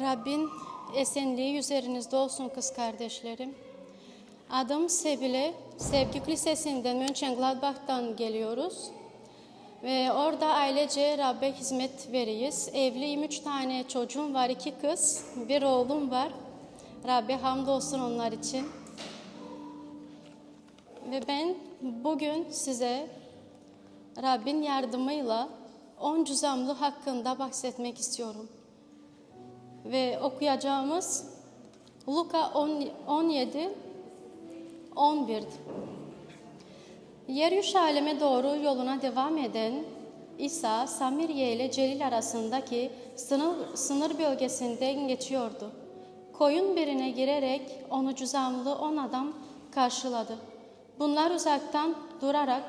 Rabbin esenliği üzerinizde olsun kız kardeşlerim. Adım Sebile, Sevgi Lisesi'nden Mönchengladbach'tan geliyoruz. Ve orada ailece Rabbe hizmet veriyiz. Evliyim, üç tane çocuğum var, iki kız, bir oğlum var. Rabbe hamdolsun onlar için. Ve ben bugün size Rabbin yardımıyla on cüzamlı hakkında bahsetmek istiyorum. Ve okuyacağımız Luka 10 17 11 Yeruşalim'e doğru yoluna devam eden İsa, Samiriye ile Celil arasındaki sınır, sınır bölgesinden geçiyordu. Koyun birine girerek onu cüzamlı on adam karşıladı. Bunlar uzaktan durarak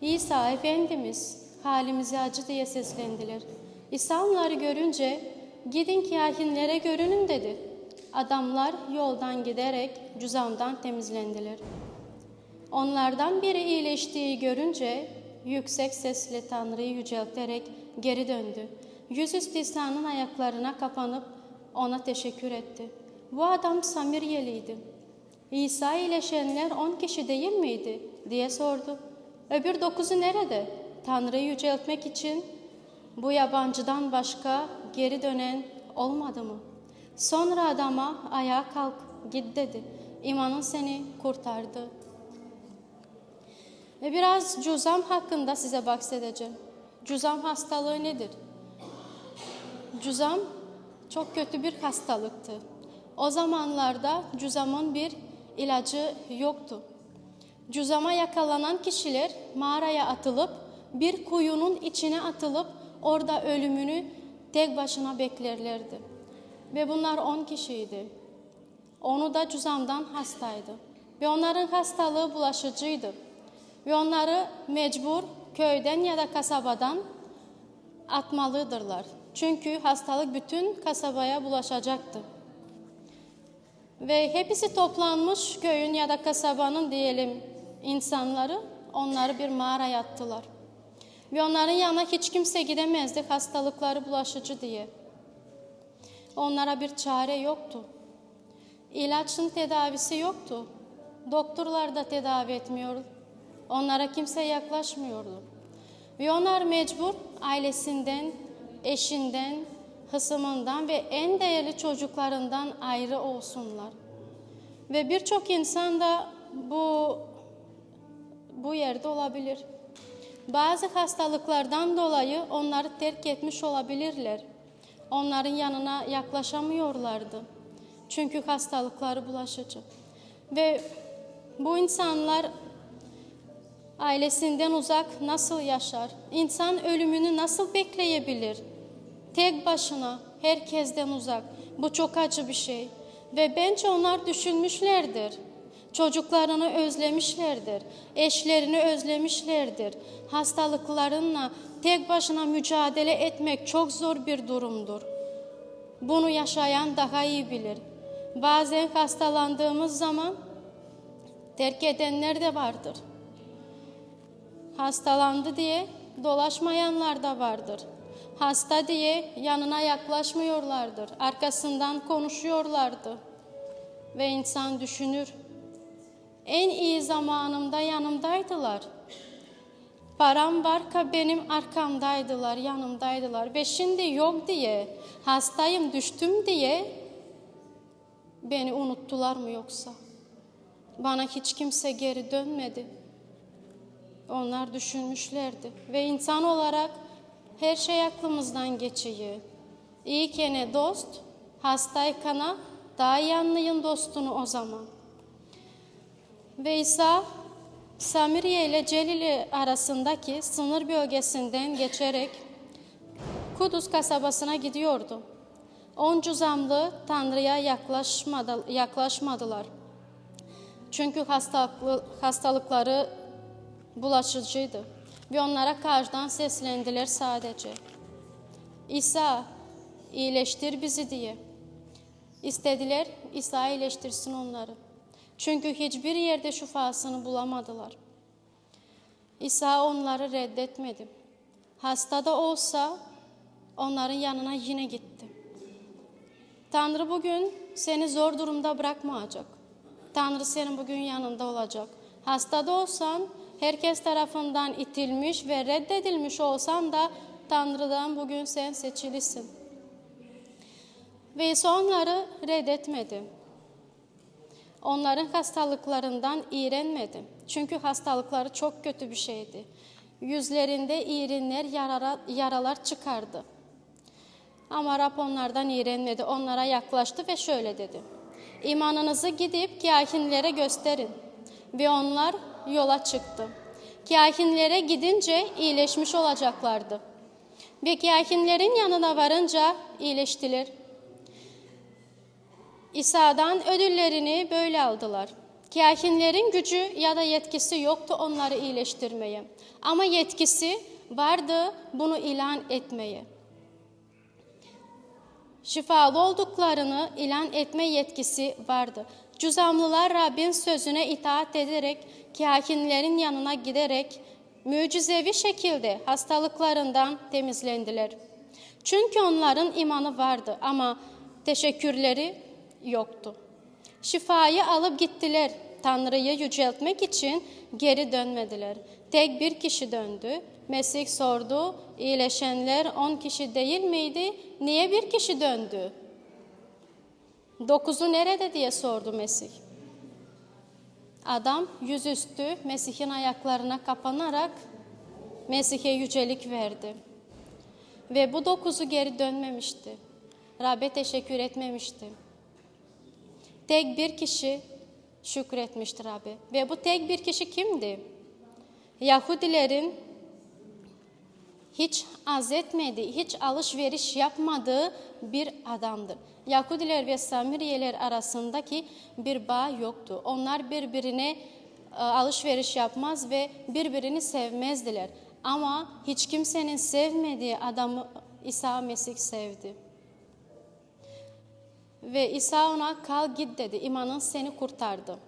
İsa Efendimiz halimize acı diye seslendiler. İsa onları görünce gidin kahinlere görünün dedi. Adamlar yoldan giderek cüzamdan temizlendiler. Onlardan biri iyileştiği görünce yüksek sesle Tanrı'yı yücelterek geri döndü. Yüzüstü İsa'nın ayaklarına kapanıp ona teşekkür etti. Bu adam Samiriyeliydi. İsa iyileşenler on kişi değil miydi diye sordu. Öbür dokuzu nerede? Tanrı'yı yüceltmek için bu yabancıdan başka geri dönen olmadı mı? Sonra adama ayağa kalk git dedi. İmanın seni kurtardı. Ve biraz cüzam hakkında size bahsedeceğim. Cüzam hastalığı nedir? Cüzam çok kötü bir hastalıktı. O zamanlarda cüzamın bir ilacı yoktu. Cüzama yakalanan kişiler mağaraya atılıp bir kuyunun içine atılıp orada ölümünü tek başına beklerlerdi. Ve bunlar on kişiydi. Onu da cüzamdan hastaydı. Ve onların hastalığı bulaşıcıydı. Ve onları mecbur köyden ya da kasabadan atmalıdırlar. Çünkü hastalık bütün kasabaya bulaşacaktı. Ve hepsi toplanmış köyün ya da kasabanın diyelim insanları onları bir mağaraya attılar. Ve onların yanına hiç kimse gidemezdi hastalıkları bulaşıcı diye. Onlara bir çare yoktu. İlaçın tedavisi yoktu. Doktorlar da tedavi etmiyor. Onlara kimse yaklaşmıyordu. Ve onlar mecbur ailesinden, eşinden, hısımından ve en değerli çocuklarından ayrı olsunlar. Ve birçok insan da bu bu yerde olabilir. Bazı hastalıklardan dolayı onları terk etmiş olabilirler. Onların yanına yaklaşamıyorlardı. Çünkü hastalıkları bulaşıcı. Ve bu insanlar ailesinden uzak nasıl yaşar? İnsan ölümünü nasıl bekleyebilir? Tek başına, herkesten uzak. Bu çok acı bir şey. Ve bence onlar düşünmüşlerdir. Çocuklarını özlemişlerdir. Eşlerini özlemişlerdir. Hastalıklarınla tek başına mücadele etmek çok zor bir durumdur. Bunu yaşayan daha iyi bilir. Bazen hastalandığımız zaman terk edenler de vardır. Hastalandı diye dolaşmayanlar da vardır. Hasta diye yanına yaklaşmıyorlardır. Arkasından konuşuyorlardı. Ve insan düşünür. En iyi zamanımda yanımdaydılar. Param varka benim arkamdaydılar, yanımdaydılar. Ve şimdi yok diye, hastayım, düştüm diye beni unuttular mı yoksa? Bana hiç kimse geri dönmedi. Onlar düşünmüşlerdi. Ve insan olarak her şey aklımızdan geçiyor. İyikene dost, hastaykana daha iyi dostunu o zaman. Ve İsa Samiriye ile Celili arasındaki sınır bölgesinden geçerek Kudüs kasabasına gidiyordu. On cüzamlı Tanrı'ya yaklaşmadı, yaklaşmadılar. Çünkü hastalıkları bulaşıcıydı ve onlara karşıdan seslendiler sadece. İsa iyileştir bizi diye. İstediler İsa iyileştirsin onları. Çünkü hiçbir yerde şifasını bulamadılar. İsa onları reddetmedi. Hasta da olsa onların yanına yine gitti. Tanrı bugün seni zor durumda bırakmayacak. Tanrı senin bugün yanında olacak. Hastada olsan, herkes tarafından itilmiş ve reddedilmiş olsan da Tanrı'dan bugün sen seçilisin. Ve İsa onları reddetmedi. Onların hastalıklarından iğrenmedi. Çünkü hastalıkları çok kötü bir şeydi. Yüzlerinde iğrenler, yaralar, yaralar çıkardı. Ama Rab onlardan iğrenmedi. Onlara yaklaştı ve şöyle dedi. İmanınızı gidip kahinlere gösterin. Ve onlar yola çıktı. Kahinlere gidince iyileşmiş olacaklardı. Ve kahinlerin yanına varınca iyileştiler. İsa'dan ödüllerini böyle aldılar. Kahinlerin gücü ya da yetkisi yoktu onları iyileştirmeye. Ama yetkisi vardı bunu ilan etmeye. Şifalı olduklarını ilan etme yetkisi vardı. Cüzamlılar Rabbin sözüne itaat ederek, kahinlerin yanına giderek mucizevi şekilde hastalıklarından temizlendiler. Çünkü onların imanı vardı ama teşekkürleri yoktu. Şifayı alıp gittiler. Tanrı'yı yüceltmek için geri dönmediler. Tek bir kişi döndü. Mesih sordu, iyileşenler on kişi değil miydi? Niye bir kişi döndü? Dokuzu nerede diye sordu Mesih. Adam yüzüstü Mesih'in ayaklarına kapanarak Mesih'e yücelik verdi. Ve bu dokuzu geri dönmemişti. Rabbe teşekkür etmemişti. Tek bir kişi şükretmiştir Rabbe. Ve bu tek bir kişi kimdi? Yahudilerin hiç az etmediği, hiç alışveriş yapmadığı bir adamdır. Yahudiler ve Samiriyeler arasındaki bir bağ yoktu. Onlar birbirine e, alışveriş yapmaz ve birbirini sevmezdiler. Ama hiç kimsenin sevmediği adamı İsa Mesih sevdi. Ve İsa ona kal git dedi, imanın seni kurtardı.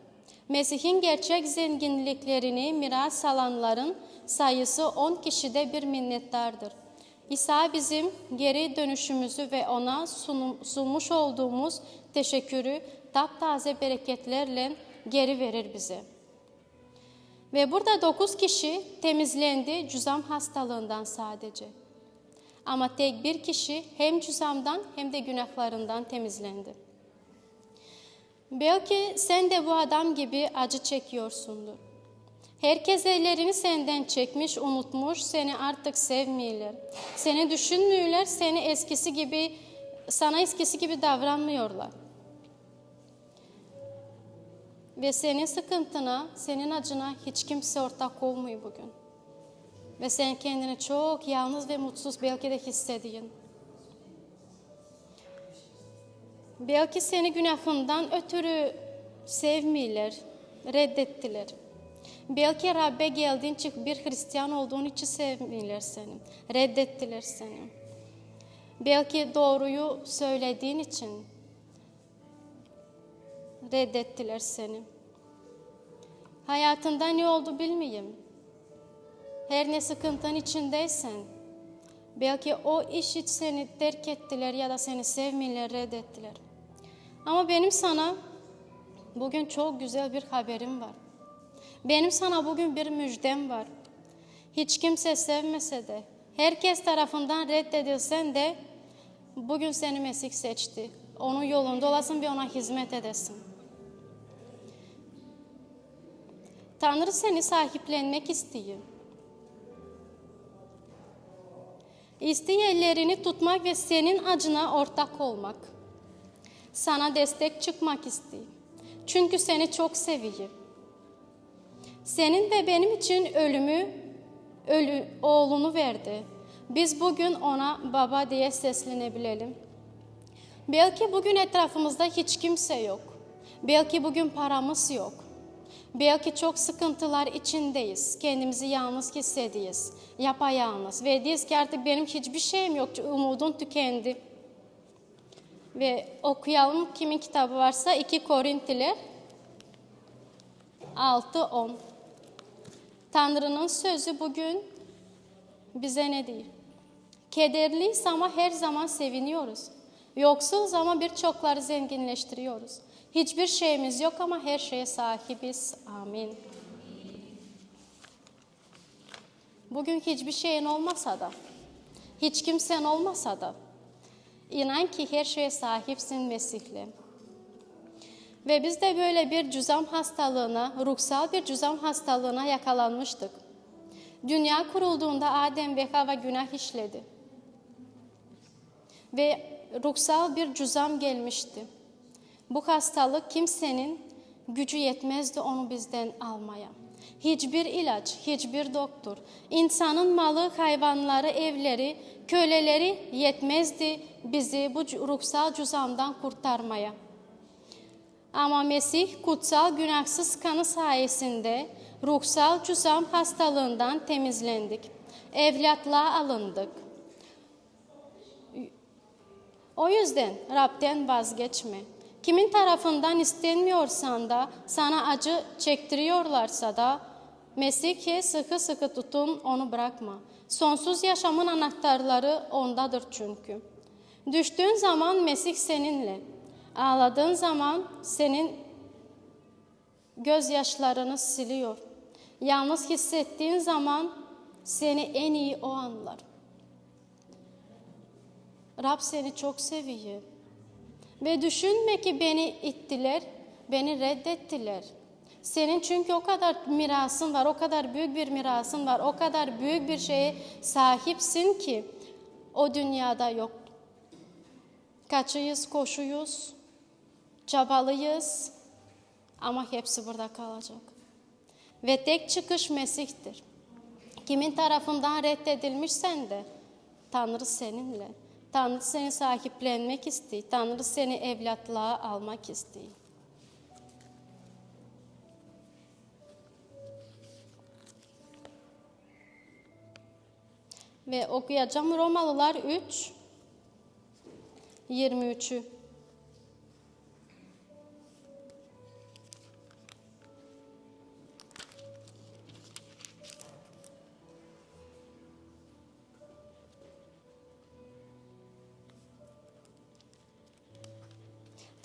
Mesih'in gerçek zenginliklerini miras alanların sayısı 10 kişide bir minnettardır. İsa bizim geri dönüşümüzü ve ona sunmuş olduğumuz teşekkürü taptaze bereketlerle geri verir bize. Ve burada 9 kişi temizlendi cüzam hastalığından sadece. Ama tek bir kişi hem cüzamdan hem de günahlarından temizlendi. Belki sen de bu adam gibi acı çekiyorsundur. Herkes ellerini senden çekmiş, unutmuş, seni artık sevmiyorlar. Seni düşünmüyorlar, seni eskisi gibi, sana eskisi gibi davranmıyorlar. Ve senin sıkıntına, senin acına hiç kimse ortak olmuyor bugün. Ve sen kendini çok yalnız ve mutsuz belki de hissediyorsun. Belki seni günahından ötürü sevmiyorlar, reddettiler. Belki Rabbe geldiğin için bir Hristiyan olduğun için sevmiyorlar seni, reddettiler seni. Belki doğruyu söylediğin için reddettiler seni. Hayatında ne oldu bilmeyeyim. Her ne sıkıntın içindeysen, belki o iş hiç seni terk ettiler ya da seni sevmiyorlar, reddettiler. Ama benim sana bugün çok güzel bir haberim var. Benim sana bugün bir müjdem var. Hiç kimse sevmese de, herkes tarafından reddedilsen de bugün seni Mesih seçti. Onun yolunda olasın ve ona hizmet edesin. Tanrı seni sahiplenmek istiyor. İstiyor ellerini tutmak ve senin acına ortak olmak. Sana destek çıkmak istiyor. Çünkü seni çok seviyor. Senin ve benim için ölümü, ölü, oğlunu verdi. Biz bugün ona baba diye seslenebilelim. Belki bugün etrafımızda hiç kimse yok. Belki bugün paramız yok. Belki çok sıkıntılar içindeyiz. Kendimizi yalnız hissediyiz. Yapayalnız. Ve diyiz ki artık benim hiçbir şeyim yok. Umudum tükendi. Ve okuyalım kimin kitabı varsa 2 Korintiler 6-10. Tanrı'nın sözü bugün bize ne değil? Kederliyiz ama her zaman seviniyoruz. Yoksuluz ama birçokları zenginleştiriyoruz. Hiçbir şeyimiz yok ama her şeye sahibiz. Amin. Bugün hiçbir şeyin olmasa da, hiç kimsen olmasa da, inan ki her şeye sahipsin Mesih'le. Ve biz de böyle bir cüzam hastalığına, ruhsal bir cüzam hastalığına yakalanmıştık. Dünya kurulduğunda Adem ve Hava günah işledi. Ve ruhsal bir cüzam gelmişti. Bu hastalık kimsenin gücü yetmezdi onu bizden almaya. Hiçbir ilaç, hiçbir doktor, insanın malı, hayvanları, evleri, köleleri yetmezdi bizi bu ruhsal cüzamdan kurtarmaya. Ama Mesih kutsal günahsız kanı sayesinde ruhsal cüzam hastalığından temizlendik. Evlatlığa alındık. O yüzden Rab'den vazgeçme. Kimin tarafından istenmiyorsan da sana acı çektiriyorlarsa da Mesih'e sıkı sıkı tutun onu bırakma. Sonsuz yaşamın anahtarları ondadır çünkü. Düştüğün zaman Mesih seninle. Ağladığın zaman senin gözyaşlarını siliyor. Yalnız hissettiğin zaman seni en iyi o anlar. Rab seni çok seviyor. Ve düşünme ki beni ittiler, beni reddettiler. Senin çünkü o kadar mirasın var, o kadar büyük bir mirasın var, o kadar büyük bir şeye sahipsin ki o dünyada yok. Kaçıyız, koşuyuz, çabalıyız ama hepsi burada kalacak. Ve tek çıkış Mesih'tir. Kimin tarafından reddedilmişsen de Tanrı seninle. Tanrı seni sahiplenmek istiyor. Tanrı seni evlatlığa almak istiyor. Ve okuyacağım Romalılar 3 23'ü.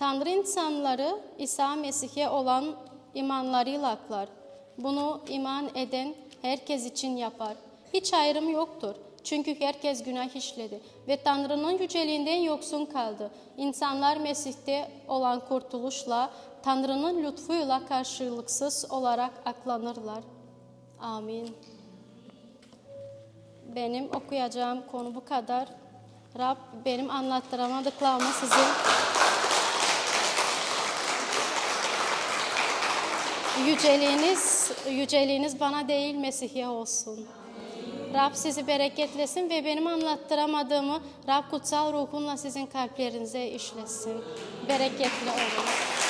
Tanrı insanları İsa Mesih'e olan imanlarıyla aklar. Bunu iman eden herkes için yapar. Hiç ayrım yoktur. Çünkü herkes günah işledi ve Tanrı'nın yüceliğinden yoksun kaldı. İnsanlar Mesih'te olan kurtuluşla, Tanrı'nın lütfuyla karşılıksız olarak aklanırlar. Amin. Benim okuyacağım konu bu kadar. Rab benim anlattıramadıklarımı sizin yüceliğiniz, yüceliğiniz bana değil Mesih'e olsun. Rab sizi bereketlesin ve benim anlattıramadığımı Rab kutsal ruhunla sizin kalplerinize işlesin. Bereketli olun.